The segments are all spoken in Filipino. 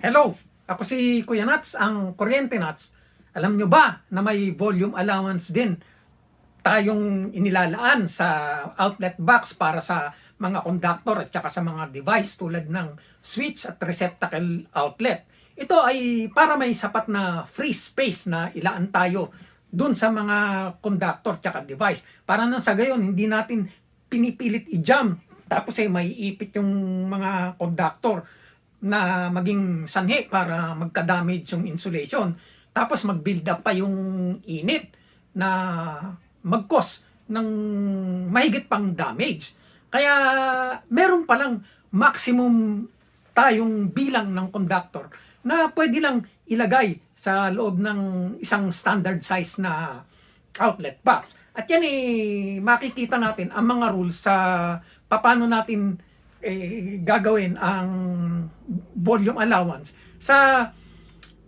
Hello, ako si Kuya Nats, ang Kuryente Nats. Alam nyo ba na may volume allowance din tayong inilalaan sa outlet box para sa mga conductor at saka sa mga device tulad ng switch at receptacle outlet. Ito ay para may sapat na free space na ilaan tayo dun sa mga conductor at saka device. Para nang sa gayon, hindi natin pinipilit i-jam tapos ay may ipit yung mga conductor na maging sanhi para magka-damage yung insulation. Tapos mag-build up pa yung init na mag-cause ng mahigit pang damage. Kaya meron palang maximum tayong bilang ng conductor na pwede lang ilagay sa loob ng isang standard size na outlet box. At yan eh, makikita natin ang mga rules sa paano natin eh, gagawin ang volume allowance. Sa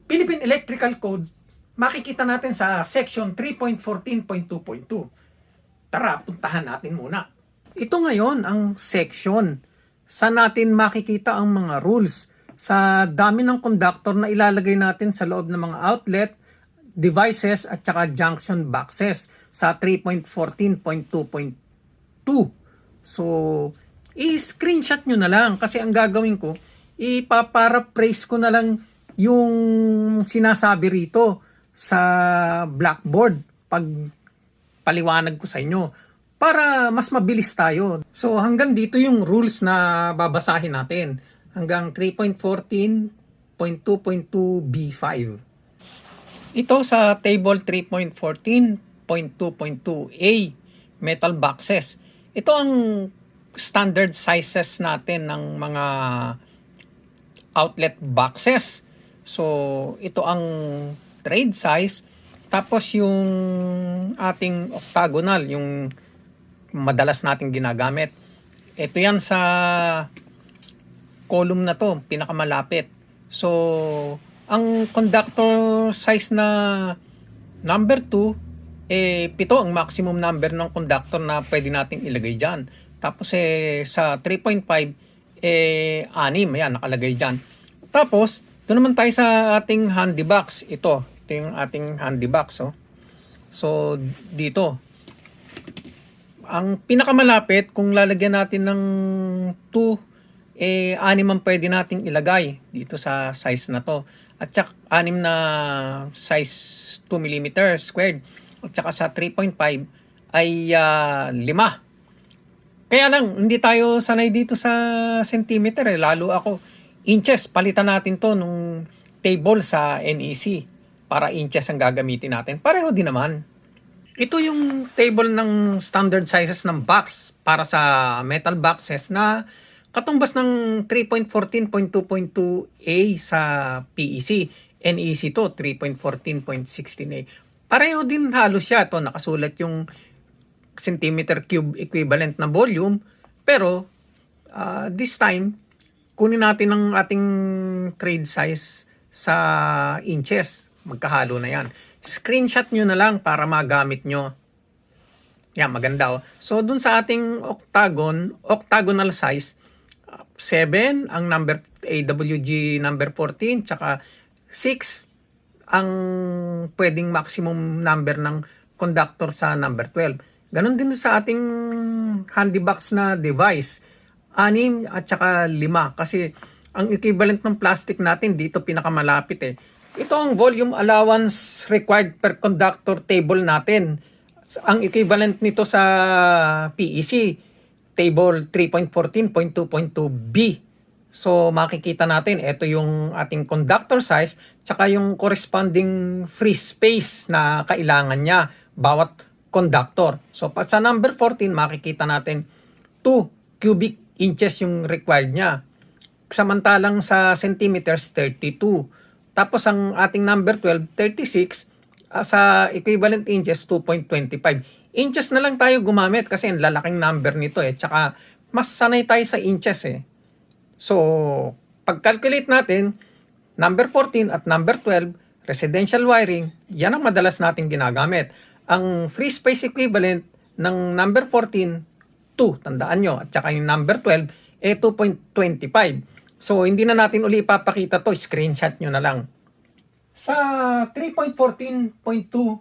Philippine Electrical Code, makikita natin sa section 3.14.2.2. Tara, puntahan natin muna. Ito ngayon ang section. Saan natin makikita ang mga rules sa dami ng conductor na ilalagay natin sa loob ng mga outlet, devices at saka junction boxes sa 3.14.2.2. So, i-screenshot nyo na lang kasi ang gagawin ko, ipaparaphrase ko na lang yung sinasabi rito sa blackboard pag paliwanag ko sa inyo para mas mabilis tayo. So hanggang dito yung rules na babasahin natin hanggang 3.14.2.2b5. Ito sa table 3.14.2.2a metal boxes. Ito ang standard sizes natin ng mga outlet boxes. So, ito ang trade size. Tapos yung ating octagonal, yung madalas nating ginagamit. Ito yan sa column na to, pinakamalapit. So, ang conductor size na number 2, eh, pito ang maximum number ng conductor na pwede nating ilagay dyan. Tapos eh, sa 3.5, eh, anim, yan, nakalagay dyan. Tapos, doon naman tayo sa ating handy box. Ito, ito yung ating handy box. Oh. So, dito. Ang pinakamalapit, kung lalagyan natin ng 2, eh, anim ang pwede nating ilagay dito sa size na to. At saka, anim na size 2 mm squared. At saka sa 3.5 ay uh, 5. Kaya lang, hindi tayo sanay dito sa centimeter eh. Lalo ako, inches, palitan natin to nung table sa NEC para inches ang gagamitin natin. Pareho din naman. Ito yung table ng standard sizes ng box para sa metal boxes na katumbas ng 3.14.2.2A sa PEC. NEC to, 3.14.16A. Pareho din halos siya. to nakasulat yung centimeter cube equivalent na volume. Pero, uh, this time, kunin natin ang ating trade size sa inches. Magkahalo na yan. Screenshot nyo na lang para magamit nyo. Yan, maganda oh. So, dun sa ating octagon, octagonal size, 7 ang number AWG number 14, tsaka 6 ang pwedeng maximum number ng conductor sa number 12. Ganon din sa ating handy box na device. 6 at saka 5 kasi ang equivalent ng plastic natin dito pinakamalapit eh. Ito ang volume allowance required per conductor table natin. Ang equivalent nito sa PEC table 3.14.2.2b. So makikita natin ito yung ating conductor size tsaka yung corresponding free space na kailangan niya bawat conductor. So sa number 14 makikita natin 2 cubic inches yung required niya. Samantalang sa centimeters 32. Tapos ang ating number 12 36 uh, sa equivalent inches 2.25. Inches na lang tayo gumamit kasi ang lalaking number nito eh. Tsaka mas sanay tayo sa inches eh. So, pag-calculate natin, number 14 at number 12, residential wiring, yan ang madalas natin ginagamit. Ang free space equivalent ng number 14, 2, tandaan nyo. At saka yung number 12, eh 2.25. So, hindi na natin uli ipapakita to. Screenshot nyo na lang. Sa 3.14.2.2,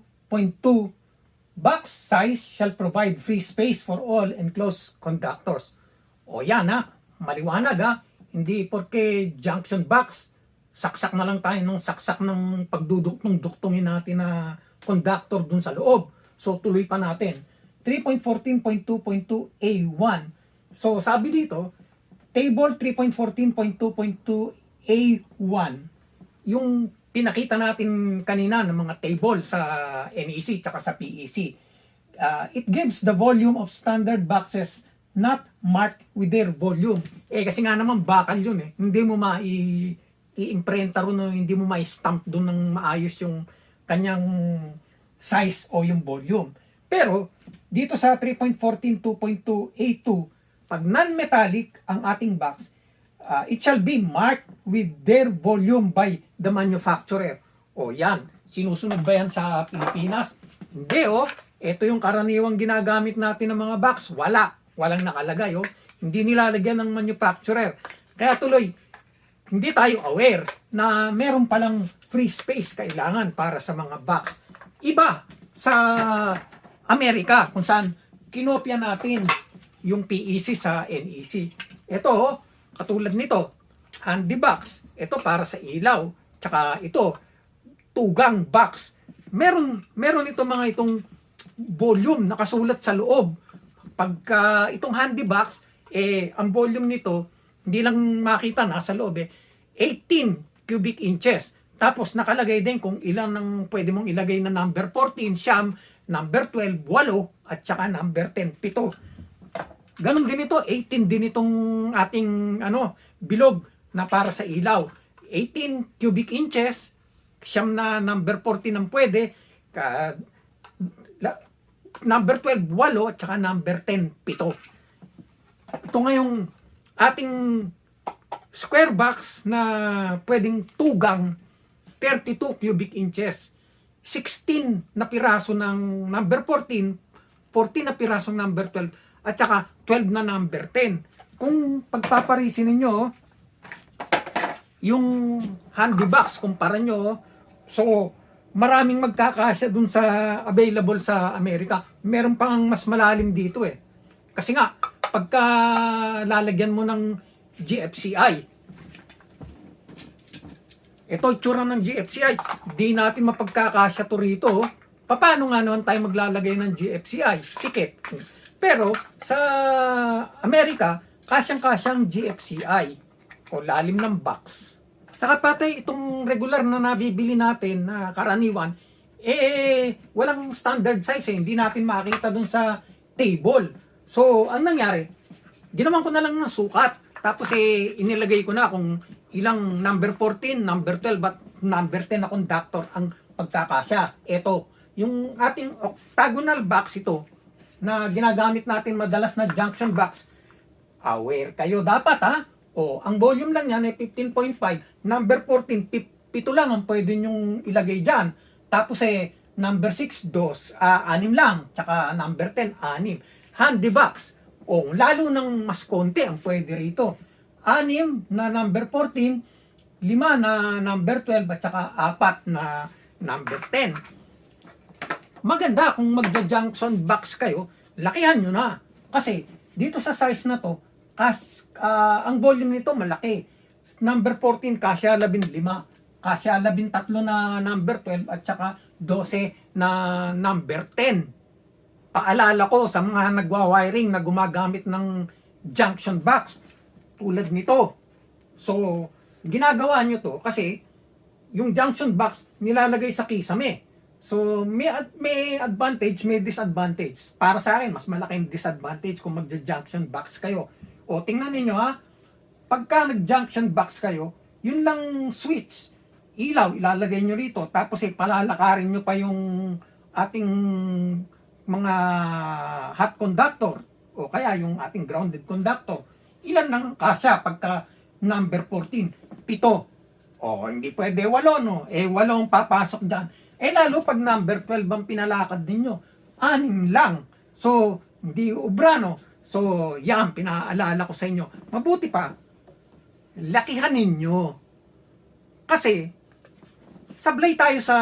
box size shall provide free space for all enclosed conductors. O yan ha, maliwanag ha. Hindi porke junction box, saksak na lang tayo ng saksak ng pagduduktong-duktongin natin na conductor dun sa loob. So tuloy pa natin. 3.14.2.2A1. So sabi dito, table 3.14.2.2A1, yung pinakita natin kanina ng mga table sa NEC tsaka sa PEC. Uh, it gives the volume of standard boxes not marked with their volume. Eh kasi nga naman bakal yun eh. Hindi mo ma i-imprenta ron o hindi mo ma-stamp doon ng maayos yung kanyang size o yung volume. Pero dito sa 3.14.2.2A2, pag non-metallic ang ating box, uh, it shall be marked with their volume by the manufacturer. O yan, sinusunod ba yan sa Pilipinas? Hindi oh. Ito yung karaniwang ginagamit natin ng mga box. Wala. Walang nakalagay oh. Hindi nilalagyan ng manufacturer. Kaya tuloy, hindi tayo aware na meron palang free space kailangan para sa mga box. Iba sa Amerika kung saan kinopya natin yung PEC sa NEC. Ito, oh, katulad nito, handy box. Ito para sa ilaw. Tsaka ito, tugang box. Meron, meron ito mga itong volume nakasulat sa loob. Pagka itong handy box, eh, ang volume nito, hindi lang makita nasa loob eh, 18 cubic inches. Tapos nakalagay din kung ilan ang pwede mong ilagay na number 14, siyam, number 12, 8, at saka number 10, 7. Ganon din ito, 18 din itong ating ano, bilog na para sa ilaw. 18 cubic inches, siyam na number 14 ang pwede, ka, la, number 12, 8, at saka number 10, 7. Ito ngayong ating square box na pwedeng tugang 32 cubic inches. 16 na piraso ng number 14, 14 na piraso ng number 12, at saka 12 na number 10. Kung pagpaparisin ninyo, yung handy box, kumpara nyo, so maraming magkakasya dun sa available sa Amerika. Meron pang mas malalim dito eh. Kasi nga, pagka lalagyan mo ng GFCI, ito itsura ng GFCI. Di natin mapagkakasya to rito. oh. Paano nga naman tayo maglalagay ng GFCI? Sikit. Pero sa Amerika, kasyang-kasyang GFCI o lalim ng box. Saka patay itong regular na nabibili natin na karaniwan, eh walang standard size eh. Hindi natin makita dun sa table. So, ang nangyari, ginawan ko na lang ng sukat. Tapos eh, inilagay ko na kung ilang number 14, number 12, at number 10 na conductor ang pagkakasya. Ito, yung ating octagonal box ito, na ginagamit natin madalas na junction box, aware kayo dapat ha. O, ang volume lang yan ay 15.5, number 14, pip, pito lang ang pwede nyong ilagay dyan. Tapos eh, number 6, dos, ah, anim lang. Tsaka number 10, anim. Handy box. O, lalo ng mas konti ang pwede rito. Anim na number 14, lima na number 12, at saka apat na number 10 maganda kung magja-junction box kayo, lakihan nyo na. Kasi dito sa size na to, kas, ah, ang volume nito malaki. Number 14, kasya 15. Kasya 13 na number 12 at saka 12 na number 10. Paalala ko sa mga nagwa-wiring na gumagamit ng junction box tulad nito. So, ginagawa nyo to kasi yung junction box nilalagay sa kisame. So, may, may advantage, may disadvantage. Para sa akin, mas malaking disadvantage kung magja-junction box kayo. O, tingnan niyo ha, pagka nag-junction box kayo, yun lang switch, ilaw, ilalagay nyo rito. Tapos, eh, palalakarin nyo pa yung ating mga hot conductor o kaya yung ating grounded conductor. Ilan lang kasya pagka number 14? Pito. O, hindi pwede walo, no? Eh, walo ang papasok dyan. Eh, lalo pag number 12 ang pinalakad ninyo, anim lang. So, hindi ubra, no? So, yan, pinaalala ko sa inyo. Mabuti pa, lakihan ninyo. Kasi, sablay tayo sa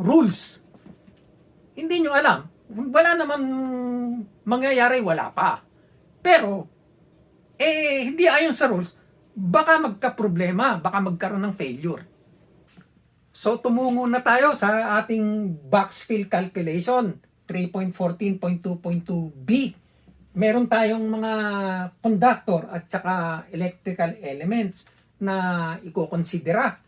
rules. Hindi nyo alam. Wala namang mangyayari, wala pa. Pero, eh, hindi ayon sa rules, baka magka-problema, baka magkaroon ng failure. So, tumungo na tayo sa ating box fill calculation, 3.14.2.2b. Meron tayong mga conductor at saka electrical elements na ikokonsidera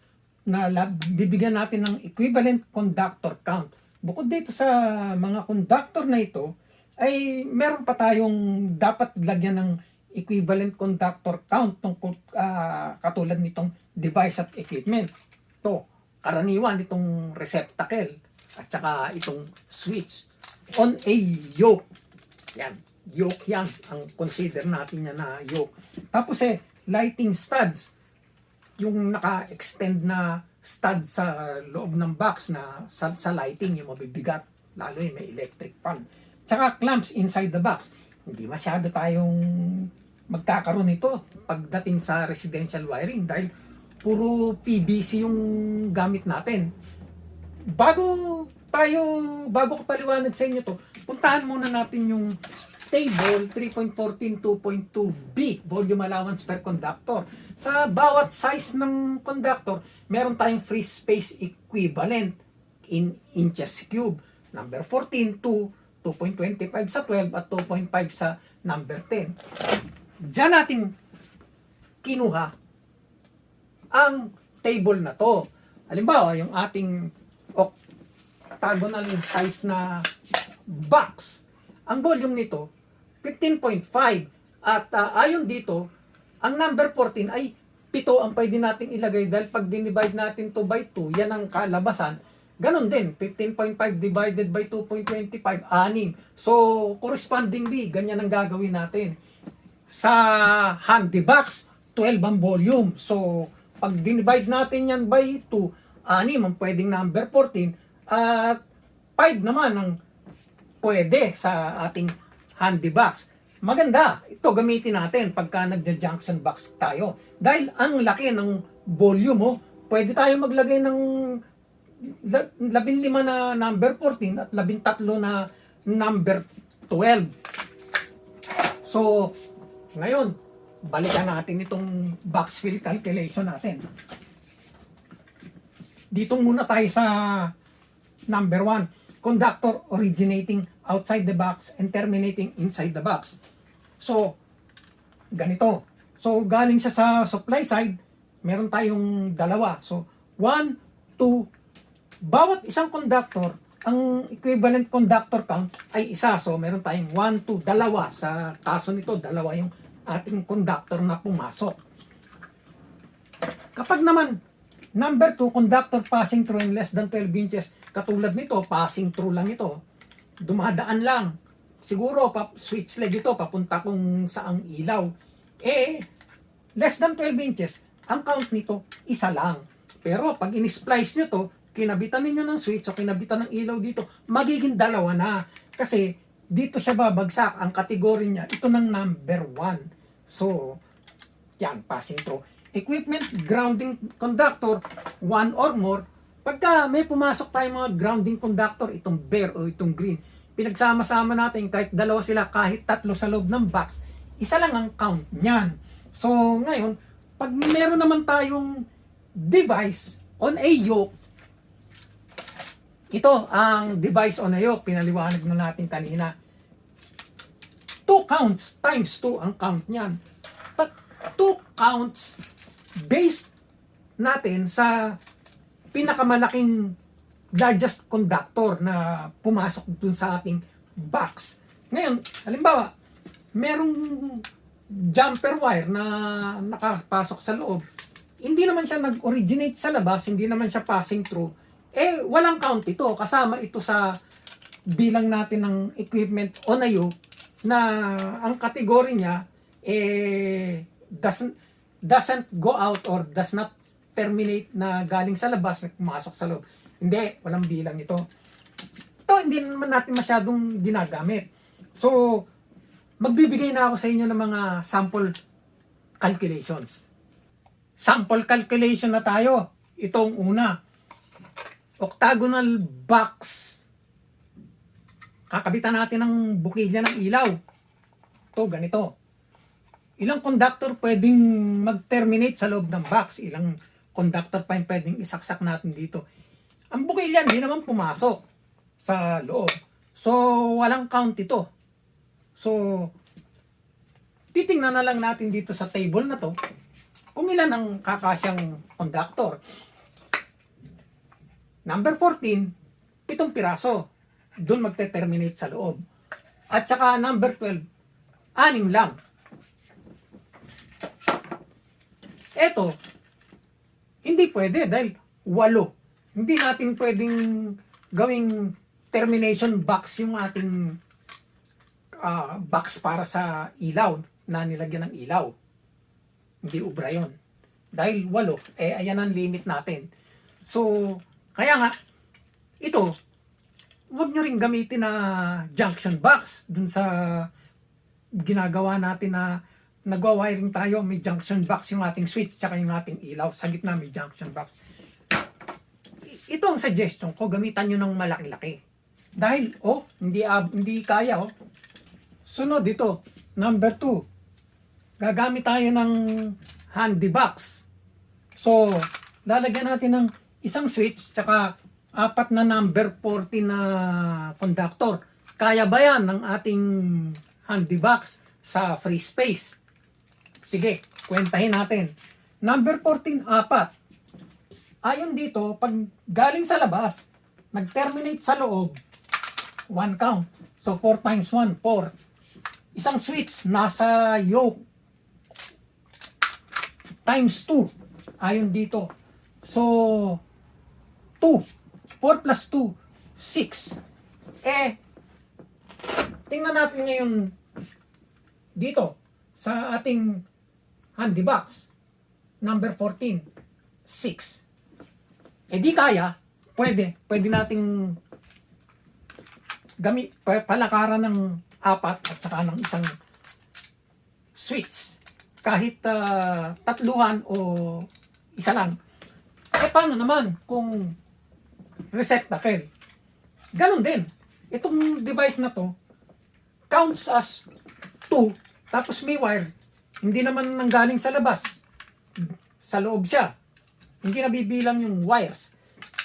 na bibigyan natin ng equivalent conductor count. Bukod dito sa mga conductor na ito, ay meron pa tayong dapat lagyan ng equivalent conductor count tungkol ah, katulad nitong device at equipment. To, karaniwan itong receptacle at saka itong switch on a yoke. Yan, yoke yan. Ang consider natin yan na yoke. Tapos eh, lighting studs yung naka-extend na stud sa loob ng box na sa, sa lighting yung mabibigat lalo yung may electric fan. Tsaka clamps inside the box. Hindi masyado tayong magkakaroon nito pagdating sa residential wiring dahil puro PVC yung gamit natin. Bago tayo bago ko paliwanag sa inyo to puntahan muna natin yung table 3.14.2.2b volume allowance per conductor. Sa bawat size ng conductor meron tayong free space equivalent in inches cube number 14 to 2.25 sa 12 at 2.5 sa number 10 Diyan natin kinuha ang table na to. Halimbawa, yung ating octagonal size na box. Ang volume nito, 15.5. At ah, ayon dito, ang number 14 ay pito ang pwede nating ilagay dahil pag dinivide natin to by 2, yan ang kalabasan. Ganon din, 15.5 divided by 2.25, 6. So, correspondingly, ganyan ang gagawin natin sa handy box, 12 ang volume. So, pag divide natin yan by 2, 6 ang pwedeng number 14, at 5 naman ang pwede sa ating handy box. Maganda, ito gamitin natin pagka nagja-junction box tayo. Dahil ang laki ng volume mo, pwede tayo maglagay ng la- 15 na number 14 at 13 na number 12. So, ngayon, balikan natin itong box fill calculation natin. Dito muna tayo sa number 1. Conductor originating outside the box and terminating inside the box. So, ganito. So, galing siya sa supply side, meron tayong dalawa. So, 1, 2, bawat isang conductor, ang equivalent conductor count ay isa. So, meron tayong 1, 2, dalawa. Sa kaso nito, dalawa yung ating conductor na pumasok. Kapag naman, number 2, conductor passing through in less than 12 inches, katulad nito, passing through lang ito, dumadaan lang. Siguro, pa, switch leg ito, papunta kung saang ilaw. Eh, less than 12 inches, ang count nito, isa lang. Pero pag in-splice nyo to, kinabitan ninyo ng switch o kinabitan ng ilaw dito, magiging dalawa na. Kasi dito siya babagsak. Ang kategory niya, ito ng number 1. So, yan, passing through. Equipment, grounding conductor, one or more. Pagka may pumasok tayong mga grounding conductor, itong bear o itong green, pinagsama-sama natin kahit dalawa sila, kahit tatlo sa loob ng box, isa lang ang count niyan. So, ngayon, pag meron naman tayong device on a yoke, ito ang device on a yoke, pinaliwanag na natin kanina. 2 counts times 2 ang count niyan. 2 counts based natin sa pinakamalaking largest conductor na pumasok dun sa ating box. Ngayon, halimbawa, merong jumper wire na nakapasok sa loob. Hindi naman siya nag-originate sa labas, hindi naman siya passing through. Eh, walang count ito. Kasama ito sa bilang natin ng equipment on yoke na ang kategory niya eh doesn't doesn't go out or does not terminate na galing sa labas pumasok sa loob. Hindi, walang bilang ito. Ito hindi naman natin masyadong ginagamit. So, magbibigay na ako sa inyo ng mga sample calculations. sample calculation na tayo. Itong una. Octagonal box. Kakabitan natin ng bukilya ng ilaw. Ito, ganito. Ilang conductor pwedeng mag-terminate sa loob ng box? Ilang conductor pa yung pwedeng isaksak natin dito? Ang bukilya hindi naman pumasok sa loob. So, walang count ito. So, titingnan na lang natin dito sa table na to kung ilan ang kakasyang conductor. Number 14, pitong piraso. Doon magte-terminate sa loob. At saka number 12, anim lang. Eto, hindi pwede dahil walo. Hindi natin pwedeng gawing termination box yung ating ah, box para sa ilaw na nilagyan ng ilaw. Hindi ubra yun. Dahil walo, eh ayan ang limit natin. So, kaya nga, ito, huwag nyo rin gamitin na junction box dun sa ginagawa natin na nagwa-wiring tayo, may junction box yung ating switch tsaka yung ating ilaw. Sa gitna may junction box. Ito ang suggestion ko, gamitan nyo ng malaki-laki. Dahil, oh, hindi, ab- hindi kaya, oh. Sunod dito, number 2. Gagamit tayo ng handy box. So, lalagyan natin ng isang switch tsaka apat na number 14 na conductor. Kaya ba yan ng ating handy box sa free space? Sige, kwentahin natin. Number 14, apat. Ayon dito, pag galing sa labas, nag-terminate sa loob, one count. So, 4 times 1, 4. Isang switch, nasa yoke. Times 2. Ayon dito. So, 2. 4 plus 2, 6. Eh, tingnan natin ngayon dito sa ating handy box. Number 14, 6. Eh di kaya, pwede. Pwede nating gami, pa- palakaran ng apat at saka ng isang switch. Kahit ah, tatluhan o isa lang. Eh paano naman kung receptacle? Ganon din. Itong device na to counts as 2 tapos may wire. Hindi naman nanggaling sa labas. Sa loob siya. Hindi nabibilang yung wires.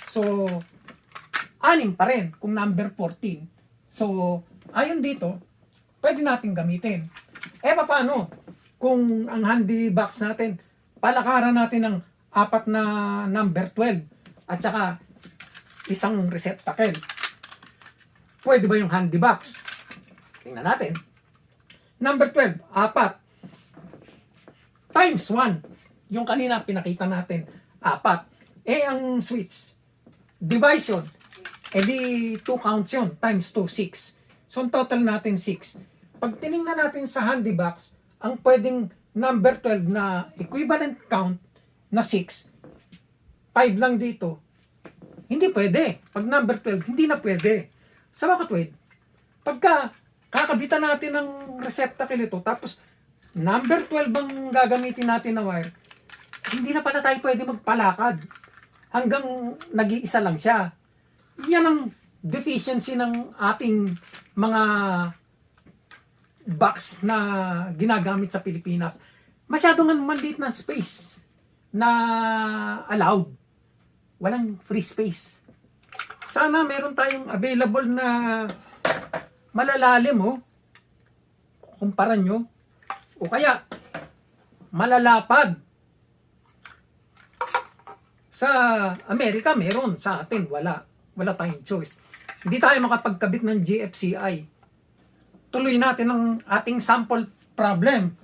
So, anim pa rin kung number 14. So, ayon dito, pwede natin gamitin. Eh, paano? Kung ang handy box natin, palakaran natin ng apat na number 12 at saka isang receptacle. Pwede ba yung handy box? Tingnan natin. Number 12, apat. Times 1. Yung kanina pinakita natin, apat. Eh, ang switch, device yun. Eh di, 2 counts yun. Times 2, 6. So, ang total natin 6. Pag tiningnan natin sa handy box, ang pwedeng number 12 na equivalent count na 6, 5 lang dito. Hindi pwede. Pag number 12, hindi na pwede. Sa bakit wait? Pagka kakabitan natin ng receptacle ito, tapos number 12 ang gagamitin natin na wire, hindi na pala tayo pwede magpalakad. Hanggang nag-iisa lang siya. Yan ang deficiency ng ating mga box na ginagamit sa Pilipinas. Masyadong maliit na space na allowed. Walang free space. Sana meron tayong available na malalalim oh. Kumpara nyo. O kaya, malalapad. Sa Amerika, meron. Sa atin, wala. Wala tayong choice. Hindi tayo makapagkabit ng GFCI. Tuloy natin ang ating sample problem.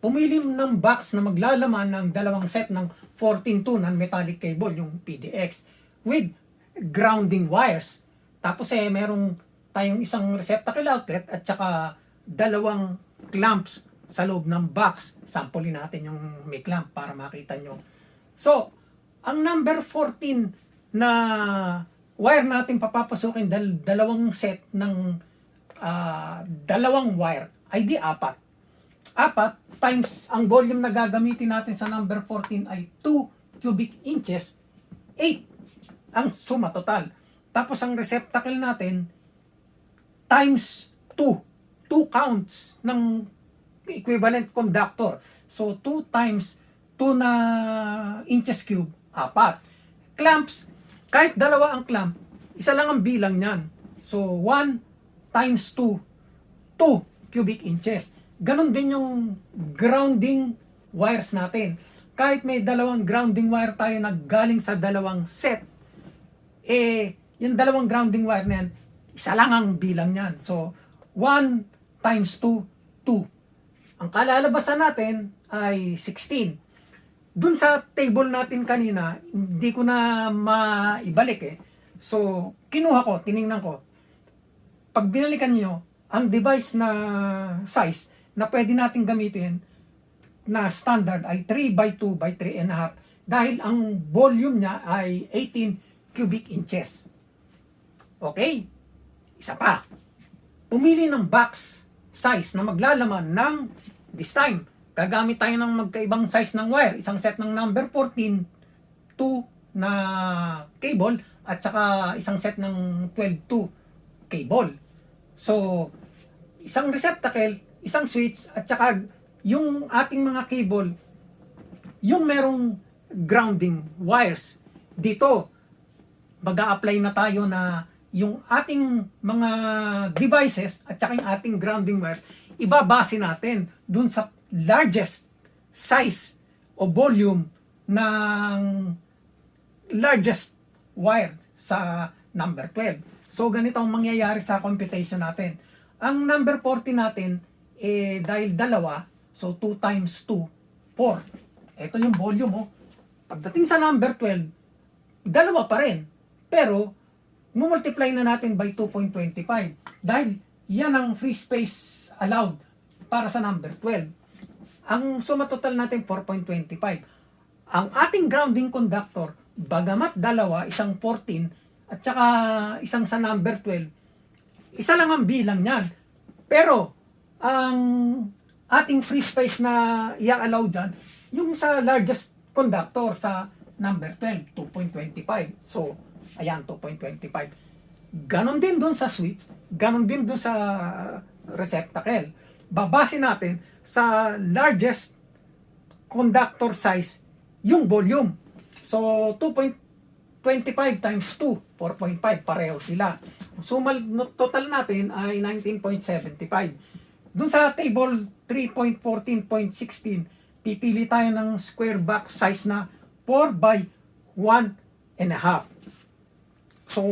Pumili ng box na maglalaman ng dalawang set ng 14-2 ng metallic cable, yung PDX, with grounding wires. Tapos eh, merong tayong isang receptacle outlet at saka dalawang clamps sa loob ng box. Samplein natin yung may clamp para makita nyo. So, ang number 14 na wire natin papapasukin dal dalawang set ng ah, dalawang wire ay di apat. apat times ang volume na gagamitin natin sa number 14 ay 2 cubic inches, 8 ang suma total. Tapos ang receptacle natin times 2, 2 counts ng equivalent conductor. So 2 times 2 na inches cube, apat. Clamps, kahit dalawa ang clamp, isa lang ang bilang niyan. So 1 times 2, 2 cubic inches. Ganon din yung grounding wires natin. Kahit may dalawang grounding wire tayo na galing sa dalawang set, eh, yung dalawang grounding wire na yan, isa lang ang bilang niyan. So, 1 times 2, 2. Ang kalalabasan natin ay 16. Dun sa table natin kanina, hindi ko na maibalik eh. So, kinuha ko, tiningnan ko. Pag binalikan nyo, ang device na size na pwede natin gamitin na standard ay 3 by 2 by 3 and a half dahil ang volume niya ay 18 cubic inches. Okay? Isa pa. Pumili ng box size na maglalaman ng this time. Gagamit tayo ng magkaibang size ng wire. Isang set ng number 14, 2 na cable at saka isang set ng 12 2 cable. So, isang receptacle, isang switch at saka yung ating mga cable yung merong grounding wires dito mag apply na tayo na yung ating mga devices at saka yung ating grounding wires, ibabase natin dun sa largest size o volume ng largest wire sa number 12. So, ganito ang mangyayari sa computation natin. Ang number 40 natin, eh, dahil dalawa, so 2 times 2, 4. Ito yung volume, oh. Pagdating sa number 12, dalawa pa rin. Pero, multiply na natin by 2.25. Dahil yan ang free space allowed para sa number 12. Ang suma total natin 4.25. Ang ating grounding conductor, bagamat dalawa, isang 14 at saka isang sa number 12, isa lang ang bilang niyan. Pero, ang ating free space na i-allow dyan, yung sa largest conductor sa number 12, 2.25. So, ayan, 2.25. Ganon din doon sa switch, ganon din doon sa receptacle. Babase natin sa largest conductor size yung volume. So, 2.25 times 2, 4.5, pareho sila. No, total natin ay 19.75. Doon sa table 3.14.16, pipili tayo ng square box size na 4 by 1 and a half. So,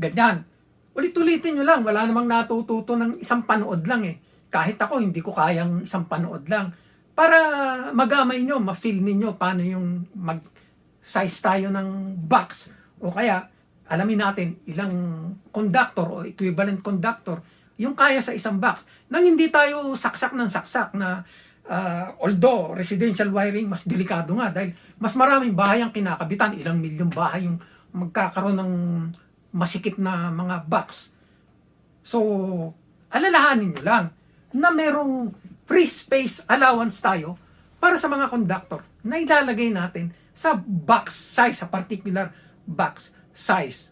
ganyan. Ulit-ulitin nyo lang. Wala namang natututo ng isang panood lang eh. Kahit ako, hindi ko kayang isang panood lang. Para magamay nyo, ma-feel ninyo paano yung mag-size tayo ng box. O kaya, alamin natin ilang conductor o equivalent conductor yung kaya sa isang box. Nang hindi tayo saksak ng saksak na uh, although residential wiring mas delikado nga dahil mas maraming bahay ang kinakabitan, ilang milyong bahay yung magkakaroon ng masikip na mga box. So, alalahanin nyo lang na merong free space allowance tayo para sa mga conductor na ilalagay natin sa box size, sa particular box size.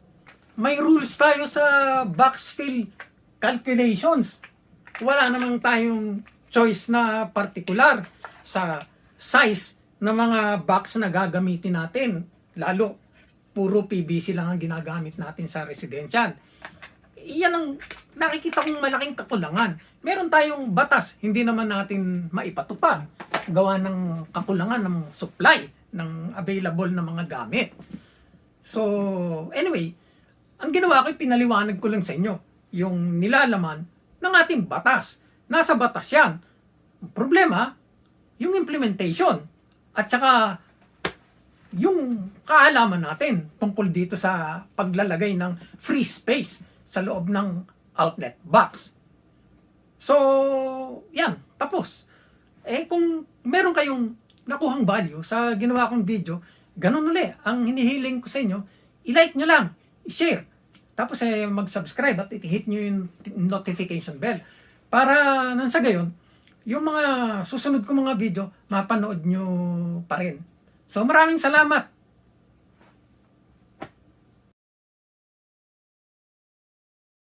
May rules tayo sa box fill calculations. Wala namang tayong choice na particular sa size ng mga box na gagamitin natin. Lalo, puro PVC lang ang ginagamit natin sa residential. Yan ang nakikita kong malaking kakulangan. Meron tayong batas, hindi naman natin maipatupad. Gawa ng kakulangan ng supply ng available na mga gamit. So, anyway, ang ginawa ko, pinaliwanag ko lang sa inyo yung nilalaman ng ating batas. Nasa batas yan. Problema, yung implementation. At saka, yung kaalaman natin tungkol dito sa paglalagay ng free space sa loob ng outlet box. So, yan, tapos. Eh, kung meron kayong nakuhang value sa ginawa kong video, ganun uli. Ang hinihiling ko sa inyo, i-like nyo lang, i-share. Tapos eh, mag-subscribe at i-hit nyo yung notification bell. Para nang sa gayon, yung mga susunod ko mga video, mapanood nyo pa rin. So maraming salamat